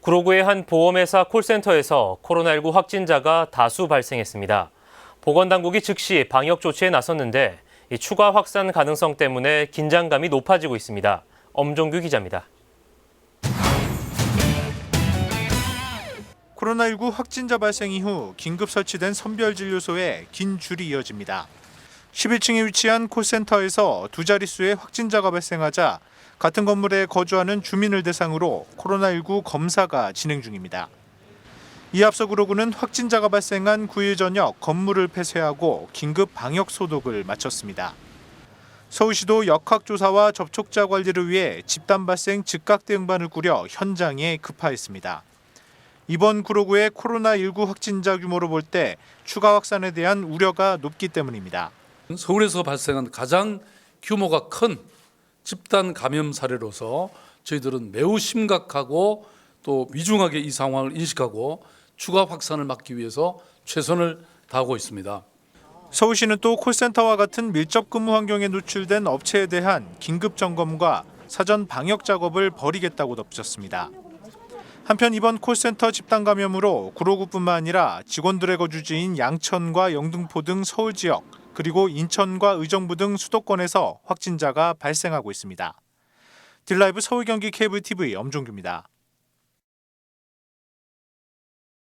구로구의 한 보험회사 콜센터에서 코로나19 확진자가 다수 발생했습니다. 보건당국이 즉시 방역 조치에 나섰는데 이 추가 확산 가능성 때문에 긴장감이 높아지고 있습니다. 엄종규 기자입니다. 코로나19 확진자 발생 이후 긴급 설치된 선별진료소에 긴 줄이 이어집니다. 11층에 위치한 콜센터에서 두 자릿수의 확진자가 발생하자 같은 건물에 거주하는 주민을 대상으로 코로나19 검사가 진행 중입니다. 이 앞서 구로구는 확진자가 발생한 9일 저녁 건물을 폐쇄하고 긴급 방역 소독을 마쳤습니다. 서울시도 역학조사와 접촉자 관리를 위해 집단 발생 즉각 대응반을 꾸려 현장에 급파했습니다. 이번 구로구의 코로나19 확진자 규모로 볼 때 추가 확산에 대한 우려가 높기 때문입니다. 서울에서 발생한 가장 규모가 큰 집단 감염 사례로서 저희들은 매우 심각하고 또 위중하게 이 상황을 인식하고 추가 확산을 막기 위해서 최선을 다하고 있습니다. 서울시는 또 콜센터와 같은 밀접 근무 환경에 노출된 업체에 대한 긴급 점검과 사전 방역 작업을 벌이겠다고 덧붙였습니다. 한편 이번 콜센터 집단 감염으로 구로구뿐만 아니라 직원들의 거주지인 양천과 영등포 등 서울 지역 그리고 인천과 의정부 등 수도권에서 확진자가 발생하고 있습니다. 딜라이브 서울 경기 케이블 TV 엄종규입니다.